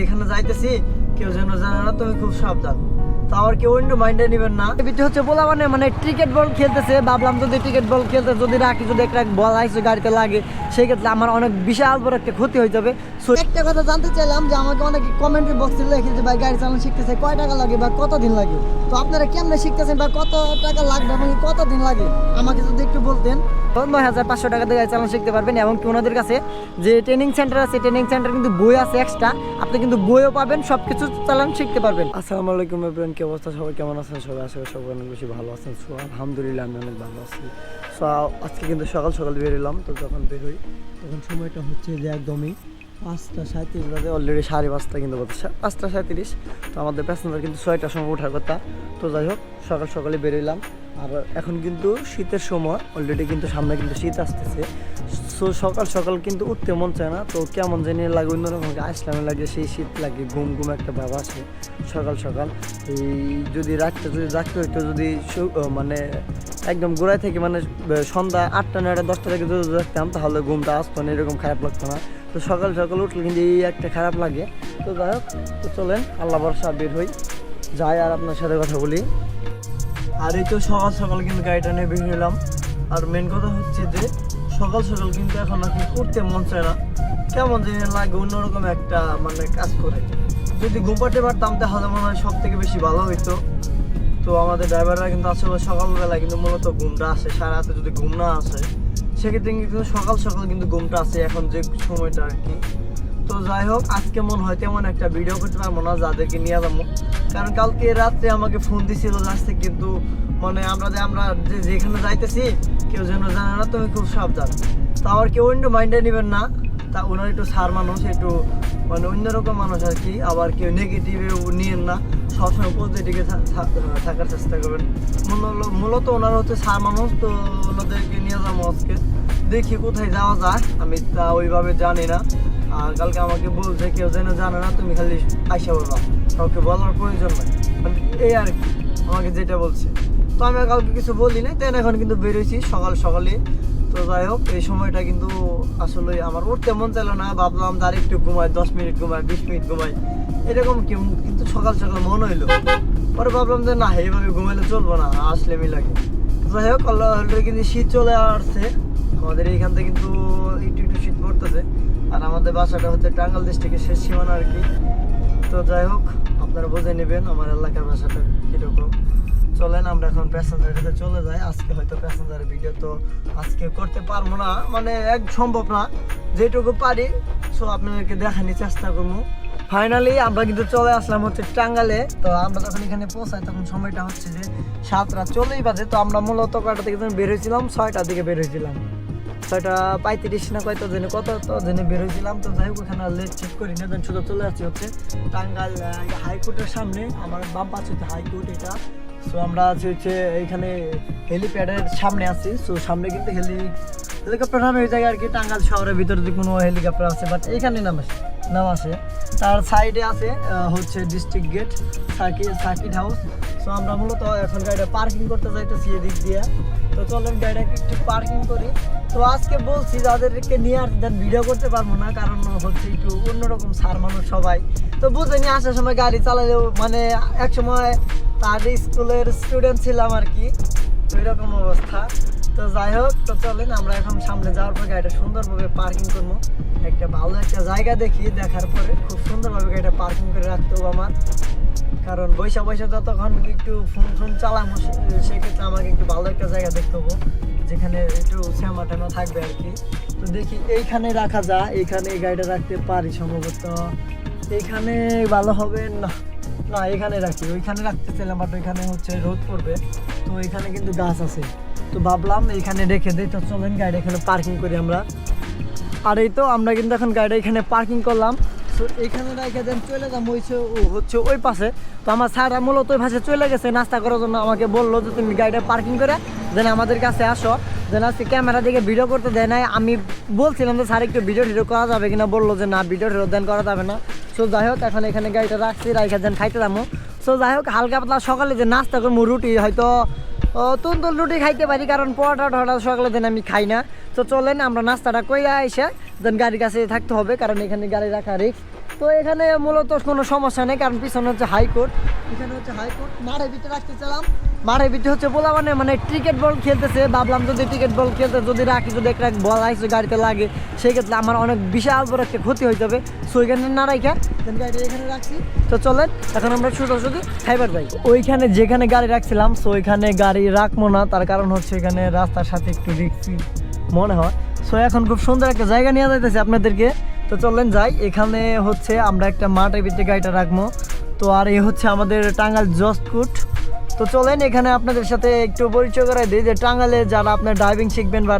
যেখানে যাইতেছি, কেউ যেন জানে না, তুমি খুব সাবধান। কেউ ইন্ডু মাইন্ডে নেবেন না। হচ্ছে বলা মানে মানে ক্রিকেট বল খেলতেছে, ভাবলাম যদি ক্রিকেট বল খেলতে যদি রাখি, যদি একটা বল আইসে গাড়িতে লাগে, সেই ক্ষেত্রে আমার অনেক বিশাল বড় একটা ক্ষতি হয়ে যাবে। একটা কথা জানতে চাইলাম যে আমাকে অনেক কমেন্টের বক্সে যে, ভাই, গাড়ি চালানো শিখতেছে, কয় টাকা লাগে বা কতদিন লাগে? তো আপনারা কেমনে শিখতেছেন বা কত টাকা লাগবে এবং কতদিন লাগে? আমাকে যদি একটু বলতেন। নয় হাজার পাঁচশো টাকা দিয়ে গাড়ি চালানো শিখতে পারবেন এবং কি ওনাদের কাছে যে ট্রেনিং সেন্টার আছে ট্রেনিং সেন্টার কিন্তু বই আছে এক্সট্রা আপনি কিন্তু বইও পাবেন সব কিছু চালান শিখতে পারবেন। আসসালামু আলাইকুম এভরিওয়ান, কি অবস্থা? সবাই কেমন আছেন? সবাই করি সবাই অনেক বেশি ভালো আছেন। সো, আলহামদুলিল্লাহ, আমি অনেক ভালো আছি। সো, আজকে কিন্তু সকাল সকাল বেরোলাম তো যখন বের হই, তখন সময়টা হচ্ছে যে একদমই পাঁচটা সাঁত্রিশ বাজে। অলরেডি সাড়ে পাঁচটা কিন্তু সা- পাঁচটা সাঁত্রিশ। তো আমাদের প্যাসেঞ্জার কিন্তু ছয়টার সময় ওঠার কথা। তো যাই হোক, সকাল সকালে বেরোলাম আর এখন কিন্তু শীতের সময় অলরেডি কিন্তু সামনে কিন্তু শীত আসতেছে। সো সকাল সকাল কিন্তু উঠতে মন চায় না। তো কেমন জানি লাগে, অন্যরকম আসলামে লাগে, সেই শীত লাগে, ঘুম ঘুম একটা ভাব আসে সকাল সকাল। এই যদি রাখতে যদি রাখতে হইতো, যদি মানে একদম গোড়ায় থেকে মানে সন্ধ্যা আটটা, নয়টা, দশটা থেকে যদি রাখতাম তাহলে ঘুমটা আসতো না, এরকম খারাপ লাগতো না। তো সকাল সকাল উঠলে কিন্তু এই একটা খারাপ লাগে। তো যাই হোক, তো চলেন, আল্লাহ ভরসা, বের হই। যাই আর আপনার সাথে কথা বলি। আর এই তো সকাল সকাল কিন্তু গাড়িটা নিয়ে বের হলাম আর মেন কথা হচ্ছে যে, সকাল সকাল কিন্তু এখন নাকি করতে মন চায় না। কেমন জানি লাগে অন্যরকম একটা মানে কাজ করে। যদি ঘুম পাড়তে পারতাম তাহলে মনে হয় সব থেকে বেশি ভালো হইতো। তো আমাদের ড্রাইভাররা কিন্তু আসলে সকালবেলা কিন্তু মূলত ঘুমটা আসে, সারা রাতে যদি ঘুম না আসে। সেক্ষেত্রে কিন্তু সকাল সকাল কিন্তু ঘুমটা আছে এখন যে সময়টা আর কি। তো যাই হোক, আজকে মনে হয় তেমন একটা ভিডিও করতে পারব না, যাদেরকে নিয়ে যাব। কারণ কালকে রাত্রে আমাকে ফোন দিছিল আসতে কিন্তু মানে আমরা যে আমরা যে যেখানে যাইতেছি, কেউ যেন জানে না, তুমি খুব সাবধান। তো আবার কেউ অন্য মাইন্ডে নেবেন না। তা ওনার একটু সার মানুষ, একটু মানে অন্যরকম মানুষ আর কি। আবার কেউ নেগেটিভে নিয়েন না। সবসময় পজিটিভে থাকার চেষ্টা করবেন। মূলত ওনারা হচ্ছে সার মানুষ, তো ওনাদেরকে নিয়ে দেখি কোথায় যাওয়া যায়, আমি তা ওইভাবে জানি না। আর কালকে আমাকে বলছে, কেউ যেন জানে না, তুমি খালি আইসা বলবা। কাউকে বলার প্রয়োজন নাই। মানে এই আর কি, আমাকে যেটা বলছে। তো আমি কাউকে কিছু বলি নাই তাই এখন কিন্তু বেরোইছি সকাল সকালে। তো যাই হোক, এই সময়টা কিন্তু আসলে আমার উঠতে মন চাইলো না। ভাবলাম তার একটু ঘুমাই, দশ মিনিট ঘুমাই, বিশ মিনিট ঘুমাই। এরকম কি? কিন্তু সকাল সকাল মন হইল। পরে ভাবলাম যে না, এইভাবে ঘুমাইলে চলবো না আসলে মি লাগে। যাই হোক অলরেডি কিন্তু শীত চলে আসছে। আমাদের এইখান থেকে কিন্তু একটু একটু শীত পড়তেছে। আর আমাদের বাসাটা হচ্ছে টাঙ্গাল ডিস্ট্রিক্টের শেষ সীমানা আর কি। তো যাই হোক, আপনারা বুঝে নেবেন আমার এলাকার ভাষাটা কীরকম। চলেন, আমরা এখন প্যাসেঞ্জার কাছে চলে যাই। আজকে হয়তো প্যাসেঞ্জারের ভিডিও তো আজকে করতে পারব না। মানে এক সম্ভব না। যেটুকু পারি সো আপনাদেরকে দেখানোর চেষ্টা করব। ফাইনালি আমরা কিন্তু চলে আসলাম হচ্ছে টাঙ্গালে তো আমরা যখন এখানে পৌঁছাই, তখন সময়টা হচ্ছে যে সাতটা চলেই বাজে। তো আমরা মূলত কয়টা থেকে যখন বের হয়েছিলাম? ছয়টার দিকে বের হয়েছিলাম। ছয়টা পঁয়ত্রিশ না কয়তো জেনে, কত তো জেনে বের হয়েছিলাম। তো যাই হোক, ওখানে লেট চেক করি না। দেন শুধু চলে আসছি হচ্ছে টাঙ্গাল হাইকোর্টের সামনে। আমার বাম পাশে হাইকোর্ট এটা। সো আমরা আছি হচ্ছে এইখানে হেলিপ্যাডের সামনে আছি। সো সামনে কিন্তু হেলি হেলিকপ্টার নামে ওই জায়গায় আর কি টাঙ্গাল শহরের ভিতরে যে কোনো হেলিকপ্টার আছে। বাট এখানে নাম। নাম আসে তার সাইডে আছে হচ্ছে district gate circuit circuit house so আমরা মূলত এখন গাড়িটা পার্কিং করতে যাইতেছি এদিক দিয়ে। তো চলেন গাড়িটা একটু পার্কিং করি। তো আজকে বলছি, যাদেরকে নিয়ে আর ভিডিও করতে পারব না, কারণ হচ্ছে একটু অন্যরকম সার মানুষ সবাই। তো বুঝেনি আসার সময় গাড়ি চালালেও মানে এক সময় তার স্কুলের স্টুডেন্ট ছিলাম আর কি। এরকম অবস্থা। তো যাই হোক, তো চলেন, আমরা এখন সামনে যাওয়ার পর গাড়িটা সুন্দরভাবে পার্কিং করব। একটা ভালো একটা জায়গা দেখি, দেখার পরে খুব সুন্দরভাবে গাড়িটা পার্কিং করে রাখতে হবে আমার। কারণ বৈশা বৈশা যতক্ষণ একটু ফোন ফোন চালামো সেক্ষেত্রে আমাকে একটু ভালো একটা জায়গা দেখতে হব, যেখানে একটু শ্যামা ট্যামা থাকবে আর কি। তো দেখি এইখানে রাখা যায় এইখানে এই গাড়িটা রাখতে পারি সম্ভবত। এইখানে ভালো হবে, না না এখানে রাখি। ওইখানে রাখতে চাইলাম বাট ওইখানে হচ্ছে রোদ পড়বে। তো এখানে কিন্তু গাছ আছে। তো ভাবলাম এখানে রেখে দিই, তো চলেন গাড়ি এখানে পার্কিং করি আমরা। আর এই তো আমরা কিন্তু এখন গাড়িটা এখানে পার্কিং করলাম। তো এখানে রেখে দেন চলে যাব হচ্ছে ও হচ্ছে ওই পাশে। তো আমার স্যার মূলত ওই পাশে চলে গেছে, নাস্তা করার জন্য আমাকে বলল যে তুমি গাড়িটা পার্কিং করে দেন আমাদের কাছে আসো। দেন আজকে ক্যামেরা দিকে ভিডিও করতে দেয় নাই। আমি বলছিলাম যে, স্যার, একটু ভিডিও টিডিও করা যাবে কিনা? বলল যে, না ভিডিও টিডিও দেন, করা যাবে না। সো যাই হোক, এখন এখানে গাড়িটা রাখছি রাইখা দেন, খাইতে যাব। সো যাই হোক হালকা পাতলা সকালে যে নাস্তা করব রুটি হয়তো তুন্দুল রুটি খাইতে পারি, কারণ পরোটা টরোটা সকালে দিন আমি খাই না। তো চলেন, আমরা নাস্তাটা কইয়া এসে দেন গাড়ির কাছে থাকতে হবে, কারণ এখানে গাড়ি রাখা রিক্স তো এখানে মূলত কোনো সমস্যা নেই, কারণ পিছনে হচ্ছে হাইকোর্ট। এখানে হচ্ছে হাইকোর্ট, মাঠের ভিতরে রাখতে চালাম মাঠের ভিতরে হচ্ছে বলা মানে মানে ক্রিকেট বল খেলতেছে, ভাবলাম যদি ক্রিকেট বল খেলতে, যদি রাখি, যদি একটা বল আইসে গাড়িতে লাগে সেক্ষেত্রে আমার অনেক বিশাল বড় একটা ক্ষতি হয়ে যাবে সো এখানে না রাখা গাড়িটা এখানে রাখছি। তো চলেন, এখন আমরা সোজাসুজি খাইবার যাই। ওইখানে যেখানে গাড়ি রাখছিলাম, সো ওইখানে গাড়ি রাখব না, তার কারণ হচ্ছে এখানে রাস্তার সাথে একটু রিক্সি মনে হয়। সো এখন খুব সুন্দর একটা জায়গা নিয়ে যাইতেছে আপনাদেরকে। তো চলেন যাই। এখানে হচ্ছে আমরা একটা মাঠের ভিতরে গাড়িটা রাখব। তো আর এই হচ্ছে আমাদের টাঙ্গাল জস্টকুট তো চলেন এখানে আপনাদের সাথে একটু পরিচয় করাই দিই যে টাঙ্গালে যারা আপনার ড্রাইভিং শিখবেন বা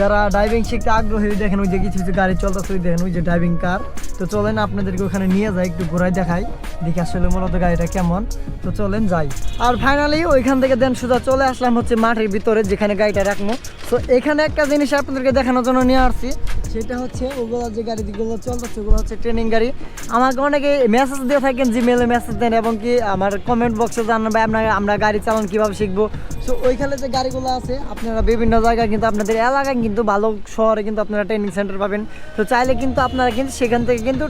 যারা ড্রাইভিং শিখতে আগ্রহী, দেখেন ওই যে কিছু কিছু গাড়ি চলতেছে দেখেন ওই যে ড্রাইভিং কার তো চলেন আপনাদেরকে ওখানে নিয়ে যাই, একটু ঘোরাই দেখাই, দেখি আসলে মূলত গাড়িটা কেমন। তো চলেন যাই। আর ফাইনালি ওইখান থেকে দেন সোজা চলে আসলাম হচ্ছে মাঠের ভিতরে যেখানে গাড়িটা রাখব। তো এখানে একটা জিনিস আপনাদেরকে দেখানোর জন্য নিয়ে আসছি। সেটা হচ্ছে ওগুলো যে গাড়িগুলো চলতেছে, ওগুলো হচ্ছে ট্রেনিং গাড়ি। আমাকে অনেকে মেসেজ দিয়ে থাকেন জিমেলে মেসেজ দেন এবং কি আমার কমেন্ট বক্সে ভাই, আমরা আমরা গাড়ি চালান কীভাবে শিখব? সো ওইখানে যে গাড়িগুলো আছে, আপনারা বিভিন্ন জায়গায় কিন্তু আপনাদের এলাকায় কিন্তু ভালো শহরে কিন্তু আপনারা ট্রেনিং সেন্টার পাবেন। তো চাইলে কিন্তু আপনারা কিন্তু সেখান থেকে কিন্তু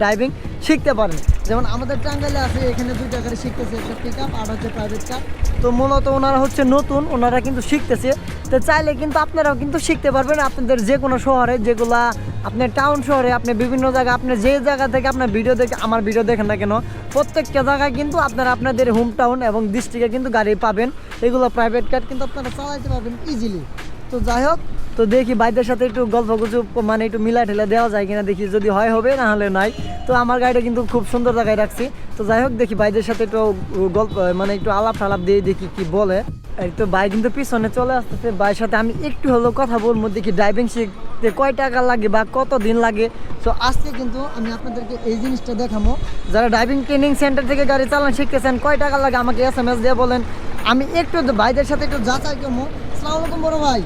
ড্রাইভিং শিখতে পারেন। যেমন আমাদের টাঙ্গাইলে আছে, এখানে দুইটা গাড়ি শিখতেছে, একটা পিক আপ আর হচ্ছে প্রাইভেট কার তো মূলত ওনারা হচ্ছে নতুন, ওনারা কিন্তু শিখতেছে। তো চাইলে কিন্তু আপনারাও কিন্তু শিখতে পারবেন আপনাদের যে কোনো শহরে যেগুলা আপনার টাউন শহরে, আপনি বিভিন্ন জায়গায়, আপনি যে জায়গা থেকে আপনার ভিডিও দেখে আমার ভিডিও দেখেন না কেন, প্রত্যেকটা জায়গায় কিন্তু আপনারা আপনাদের হোম টাউন এবং ডিস্ট্রিক্টে কিন্তু গাড়ি পাবেন। এগুলো প্রাইভেট কার কিন্তু আপনারা চালাইতে পারবেন ইজিলি তো যাই হোক, তো দেখি বাইদের সাথে একটু গল্প গুজব মানে একটু মিলা ঠেলা দেওয়া যায় কিনা, দেখি যদি হয় হবে, না হলে নাই। তো আমার গাড়িটা কিন্তু খুব সুন্দর জায়গায় রাখছি। তো যাই হোক, দেখি ভাইদের সাথে একটু গল্প মানে একটু আলাপ টালাপ দিয়ে দেখি কি বলে। এই তো ভাই কিন্তু পিছনে চলে আসতেছে। ভাইয়ের সাথে আমি একটু হলেও কথা বলব দেখি ড্রাইভিং শিখতে কয় টাকা লাগে বা কত দিন লাগে। সো আজকে কিন্তু আমি আপনাদেরকে এই জিনিসটা দেখাবো। যারা ড্রাইভিং ট্রেনিং সেন্টার থেকে গাড়ি চালান শিখতেছেন কয় টাকা লাগে আমাকে এস এম এস দিয়ে বলেন। আমি একটু ভাইদের সাথে একটু যাচাই করব। সালামালাইকুম বড় ভাই।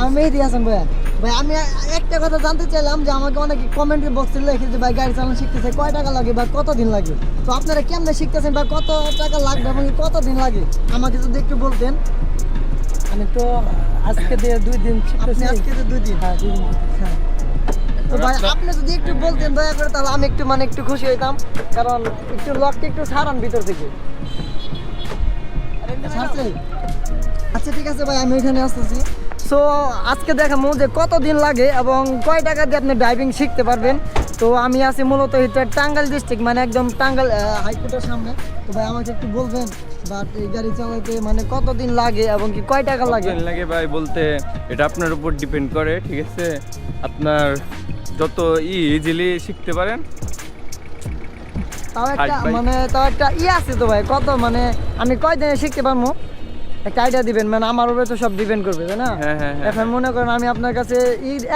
আমি মেহেদি হাসান ভাইয়া। ভাই আমি একটা কথা জানতে চাইলাম যে আমাকে অনেক কমেন্ট বক্সে লিখে যে ভাই গাড়ি চালানো শিখতেছে কয় টাকা লাগে বা কত দিন লাগে? তো আপনারা কেমনে শিখতেছেন বা কত টাকা লাগবে এবং কত দিন লাগে? আমাকে যদি একটু বলতেন। আমি তো আজকে দিয়ে দুই দিন আপনি শিখতেছি। আজকে তো দুই দিন? হ্যাঁ দুই দিন হ্যাঁ। তো ভাই আপনি যদি একটু বলতেন দয়া করে তাহলে আমি একটু মানে একটু খুশি হইতাম। কারণ একটু লকটা একটু ছাড়ান ভিতর থেকে? আচ্ছা ঠিক আছে ভাই, আমি ওইখানে আসতেছি। সো আজকে দেখাবো যে কত দিন লাগে এবং কয় টাকা দিয়ে আপনি ড্রাইভিং শিখতে পারবেন। তো আমি আছি মূলত এটা টাঙ্গাইল ডিস্ট্রিক্ট মানে একদম টাঙ্গাইল হাইকোর্টের সামনে। তো ভাই, আমাকে একটু বলবেন বাট এই গাড়ি চালাতে মানে কত দিন লাগে এবং কি কয় টাকা লাগে? লাগে ভাই বলতে, এটা আপনার উপর ডিপেন্ড করে, ঠিক আছে? আপনার যত ইজিলি শিখতে পারেন তাও একটা মানে তাও একটা ইয়ে আছে তো ভাই কত মানে আমি কয় দিনে শিখতে পারব একটা আইডিয়া দিবেন মানে আমার উপরে তো সব ডিপেন্ড করবে তাই না? হ্যাঁ, হ্যাঁ, হ্যাঁ, এখন মনে করেন আমি আপনার কাছে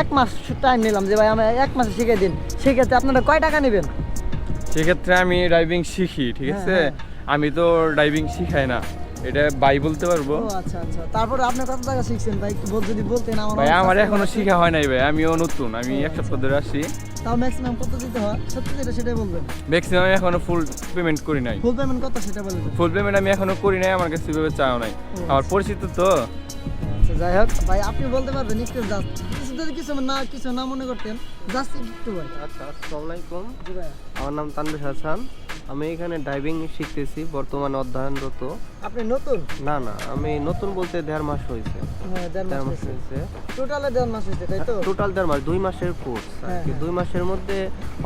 এক মাস টাইম নিলাম যে ভাই আমি এক মাসে শিখে দিন। সেক্ষেত্রে আপনারা কয় টাকা নেবেন? সেক্ষেত্রে আমি ড্রাইভিং শিখি ঠিক আছে। আমি তো ড্রাইভিং শিখাই না। এটা ভাই বলতে পারব। আচ্ছা আচ্ছা। তারপরে আপনি কত টাকা শিখছেন? ভাই একটু বল- যদি বলতেন আমার ভাই আমার এখনও। শিখা হয় নাই ভাই আমিও নতুন আমি এক সপ্তাহ ধরে আসছি তাও ম্যাক্সিমাম কত দিতে হয়? সত্যি যেটা সেটাই বলবেন। ম্যাক্সিমাম এখনও ফুল পেমেন্ট করি নাই। ফুল পেমেন্ট কত সেটা বলবেন ফুল পেমেন্ট আমি এখনও করি নাই আমার কাছে সেভাবে চাও নাই। আমার পরিচিত তো। আচ্ছা যাই হোক ভাই আপনি বলতে পারবেন একটু জাস্ট কিছু যদি কিছু না কিছু না মনে করতেন জাস্ট একটু ভাই আচ্ছা আসসালামু আলাইকুম। আমার নাম তানবির হাসান। আমি এখানে ড্রাইভিং শিখতেছি বর্তমানে অধ্যয়নরত। আপনি নতুন? না না আমি নতুন বলতে দেড় মাস হয়েছে। হ্যাঁ দেড় মাস হয়েছে। টোটালে দেড় মাস হয়েছে তাই তো? টোটাল দেড় মাস দুই মাসের কোর্স হ্যাঁ, হ্যাঁ। দুই মাসের মধ্যে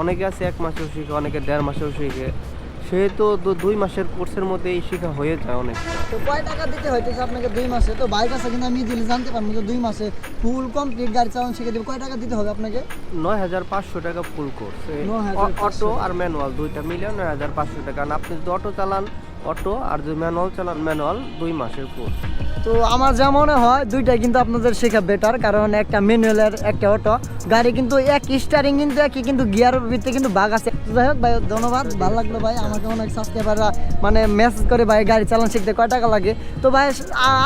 অনেকে আছে এক মাসেও শিখে অনেকে দেড় মাসেও শিখে। সেহেতু তো দুই মাসের কোর্সের মধ্যে এই শেখা হয়ে যায় অনেক তো কয় টাকা দিতে হইতেছে আপনাকে দুই মাসে? তো বাইক আছে কিন্তু আমি দিলে জানতে পারব যে দুই মাসে ফুল কমপ্লিট গাড়ি চালানো শিখে দেবে। কয় টাকা দিতে হবে আপনাকে? নয় হাজার পাঁচশো টাকা ফুল কোর্স 9,500 অটো আর ম্যানুয়াল দুইটা মিলে নয় হাজার পাঁচশো টাকা। আপনি যদি অটো চালান অটো আর যদি ম্যানুয়াল চালান ম্যানুয়াল দুই মাসের কোর্স তো আমার যা মনে হয়, দুইটাই কিন্তু আপনাদের শেখা বেটার কারণ একটা ম্যানুয়ালের একটা অটো, গাড়ি কিন্তু এক স্টারিং কিন্তু একই, কিন্তু গিয়ারের ভিতরে কিন্তু বাঘ আছে। যাই হোক ভাই, ধন্যবাদ, ভালো লাগল ভাই। আমাকে অনেক সাবস্ক্রাইবাররা মানে মেসেজ করে ভাই, গাড়ি চালানো শিখতে কয় টাকা লাগে। তো ভাই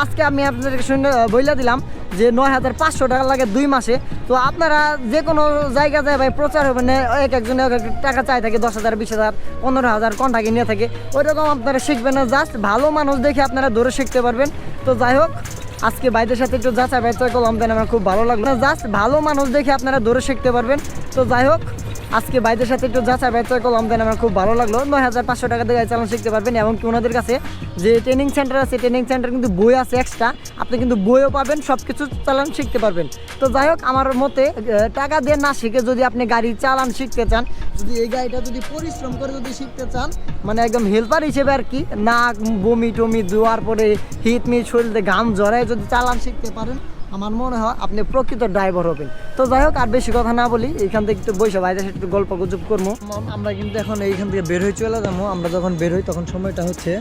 আজকে আমি আপনাদেরকে শুনে বইলা দিলাম যে নয় হাজার পাঁচশো টাকা লাগে দুই মাসে, তো আপনারা যে কোনো জায়গা যায় ভাই প্রচার হবে না, এক একজনে এক টাকা চাই থাকে দশ হাজার বিশ হাজার পনেরো হাজার কন্টাকে নিয়ে থাকে। ওইরকম আপনারা শিখবেন না জাস্ট ভালো মানুষ দেখে আপনারা ধরে শিখতে পারবেন। তো যাই হোক, আজকে বাইদের সাথে একটু যাচাই বাচ্চা করলাম দেন আমার খুব ভালো লাগল জাস্ট ভালো মানুষ দেখে আপনারা ধরে শিখতে পারবেন। তো যাই হোক আজকে ভাইদের সাথে একটু যাচাই বাছাই করলাম, দেন আমার খুব ভালো লাগল। নয় হাজার পাঁচশো টাকা দিয়ে গাড়ি চালানো শিখতে পারবেন এবং কি ওনাদের কাছে যে ট্রেনিং সেন্টার আছে ট্রেনিং সেন্টার কিন্তু বই আছে এক্সট্রা আপনি কিন্তু বইও পাবেন সব কিছু চালান শিখতে পারবেন। তো যাই হোক, আমার মতে টাকা দিয়ে না শিখে যদি আপনি গাড়ি চালান শিখতে চান, যদি এই গাড়িটা যদি পরিশ্রম করে যদি শিখতে চান মানে একদম হেল্পার হিসেবে আর কি, নাক বমি টমি দেওয়ার পরে হিট মিট শরীরে ঘাম জড়ায় যদি চালান শিখতে পারেন আমার মনে হয় আপনি প্রকৃত ড্রাইভার হবেন। তো যাই হোক আর বেশি কথা না বলি এখান থেকে একটু বসে বাইরে সাথে একটু গল্প গুজব করব। আমরা কিন্তু এখন এইখান থেকে বের হয়ে চলে যাব। আমরা যখন বের হই তখন সময়টা হচ্ছে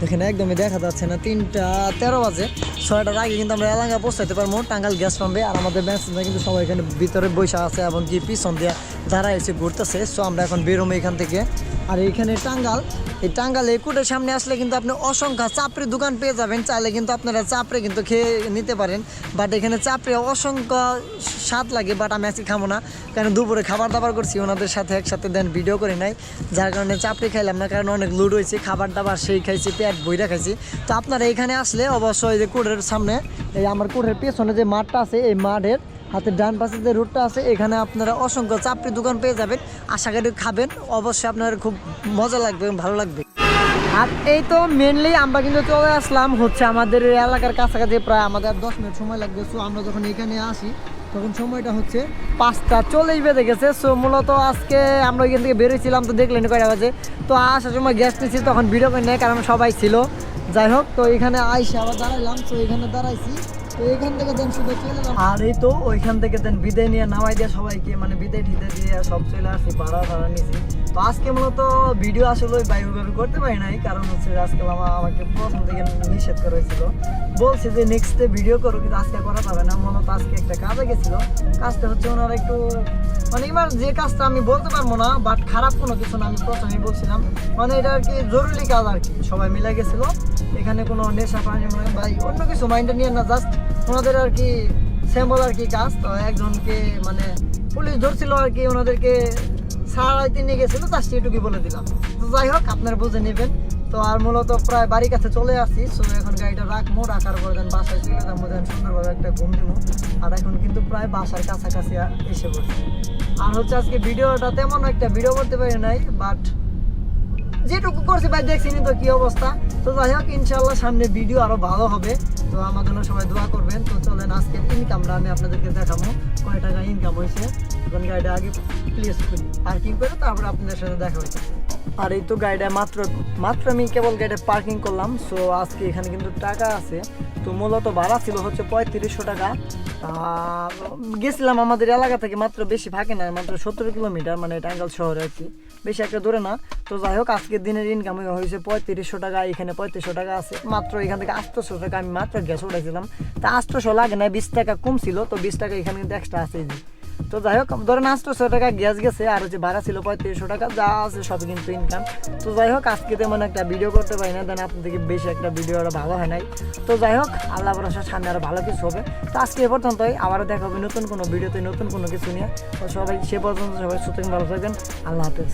দেখেন একদমই দেখা যাচ্ছে না তিনটা তেরো বাজে। ছয়টার আগে কিন্তু আমরা এলাকা পৌঁছাইতে পারব টাঙ্গাল গ্যাস পাম্পে আর আমাদের ব্যান্সরা কিন্তু সবাই এখানে ভিতরে বসে আছে এবং কি পিছন দিয়ে দাঁড়ায় এসে ঘুরতেছে। সো আমরা এখন বেরোবো এখান থেকে। আর এইখানে টাঙ্গাল এই টাঙ্গাল এই কুটের সামনে আসলে কিন্তু আপনি অসংখ্য চাপড়ি দোকান পেয়ে যাবেন। চাইলে কিন্তু আপনারা চাপড়ে কিন্তু খেয়ে নিতে পারেন। বাট এখানে চাপড়ে অসংখ্য স্বাদ লাগে বাট আমি আজকে খাব না। কারণ দুপুরে খাবার দাবার করছি, ওনাদের সাথে একসাথে দেন ভিডিও করে নাই। যার কারণে চাপড়ি খাইলাম না, কারণ অনেক লুড হয়েছে খাবার দাবার সেই খাইছি, পেট বইরা খাইছি। তো আপনারা এখানে আসলে অবশ্যই যে কুটের সামনে, এই আমার কুটের পেছনে যে মাঠটা আছে, এই মাঠের হাতের ডান পাশে যে রুটটা আছে, এখানে আপনারা অসংখ্য চাপড়ি দোকান পেয়ে যাবেন। আশা করি খাবেন। অবশ্যই আপনার খুব মজা লাগবে ভালো লাগবে। আর এই তো মেনলি আমরা কিন্তু চলে আসলাম হচ্ছে আমাদের এলাকার কাছাকাছি প্রায় আমাদের দশ মিনিট সময় লাগবে। সো আমরা যখন এখানে আসি, তখন সময়টা হচ্ছে পাঁচটা চলেই বেঁধে গেছে। সো মূলত আজকে আমরা এখান থেকে বেরোছিলাম তো দেখলেন কয়টা বাজে। তো আসার সময় গ্যাস নিয়েছি, তখন ভিডিও করে নেয়, কারণ সবাই ছিল। যাই হোক, তো এখানে আইসে আবার দাঁড়াইলাম। তো এখানে দাঁড়াইছি। তো থেকে দেন শুধু আর এই তো, ওইখান থেকে দেন বিদায় নিয়ে নামাই দিয়ে সবাইকে মানে বিদায় ঠিদায় দিয়ে সব চলে আসি, ভাড়া ভাড়া নিয়েছি তো আজকে মূলত ভিডিও আসলে ওই বাইভাবে করতে পারি নাই, কারণ হচ্ছে আজকে আমার আমাকে প্রথম থেকে নিষেধ করা হয়েছিল। বলছে যে নেক্সট ভিডিও করো, কিন্তু আজকে করা যাবে না, মূলত আজকে একটা কাজে গেছিল। কাজটা হচ্ছে ওনারা একটু মানে এবার যে কাজটা আমি বলতে পারব না বাট খারাপ কোনো কিছু না, আমি প্রথমেই বলছিলাম। মানে এটা আর কি জরুরি কাজ আর কি, সবাই মিলে গেছিল। এখানে কোনো নেশা পানি ভাই, অন্য কিছু মাইন্ডে নিয়ে না জাস্ট ওনাদের আর কি স্যাম্পল আর কি কাজ। তো একজনকে মানে পুলিশ ধরছিল আর কি, ওনাদেরকে সারাইতে নিয়ে গেছিল জাস্ট এটুকুই বলে দিলাম। তো যাই হোক, আপনার বুঝে নেবেন। তো আর মূলত প্রায় বাড়ির কাছে চলে আসছি সো এখন গাড়িটা রাখব, রাখার পরে দেন বাসায় চলে যাব, দেন সুন্দরভাবে একটা ঘুম দিব। আর এখন কিন্তু প্রায় বাসার কাছাকাছি এসে পড়ছি। আর হচ্ছে আজকে ভিডিওটা তেমন একটা ভিডিও করতে পারি নাই বাট যেটুকু করছি, ভাই দেখছিনি তো কি অবস্থা। তো যাই হোক ইনশাল্লাহ সামনে ভিডিও আরও ভালো হবে। তো আমার জন্য সবাই দোয়া করবেন। তো চলেন আজকে ইনকামটা আমি আপনাদেরকে দেখাবো। কয় টাকা ইনকাম হয়েছে? এখন গাড়িটা আগে প্লেস করি। পার্কিং করে তারপরে আপনাদের সাথে দেখা হয়েছে আর এই তো গাড়িটা মাত্র মাত্র আমি কেবল গাড়িটা পার্কিং করলাম সো আজকে এখানে কিন্তু টাকা আছে। তো মূলত ভাড়া ছিল হচ্ছে পঁয়ত্রিশশো টাকা। গেছিলাম আমাদের এলাকা থেকে মাত্র বেশি ফাঁকে না, মাত্র সত্তর কিলোমিটার মানে টাঙ্গাল শহরে আর কি। বেশি একটা দূরে না। তো যাই হোক, আজকের দিনের ইনকাম হয়েছে পঁয়ত্রিশশো টাকা, এখানে পঁয়ত্রিশশো টাকা আছে। মাত্র এখান থেকে আটশোশো টাকা আমি মাত্র গ্যাস উঠাইছিলাম। তা আটশোশো লাগে না, বিশ টাকা কম ছিল, তো বিশ টাকা এখানে কিন্তু এক্সট্রা আছে। তো যাই হোক ধরেন আটশোশো টাকা গ্যাস গেছে, আর হচ্ছে ভাড়া ছিল পঁয়ত্রিশশো টাকা, যা আছে সব কিন্তু ইনকাম তো যাই হোক, আজকে তেমন একটা ভিডিও করতে পারি না দেন আপনাদেরকে বেশি একটা ভিডিও আরও ভালো হয় নাই। তো যাই হোক, আল্লাহ ভরসা সামনে আরও ভালো কিছু হবে। তো আজকে এ পর্যন্তই, আবারও দেখা হবে নতুন কোনো ভিডিওতে নতুন কোনো কিছু নিয়ে। তো সবাই সে পর্যন্ত সবাই সুতরাং ভালো থাকবেন। আল্লাহ হাফেজ।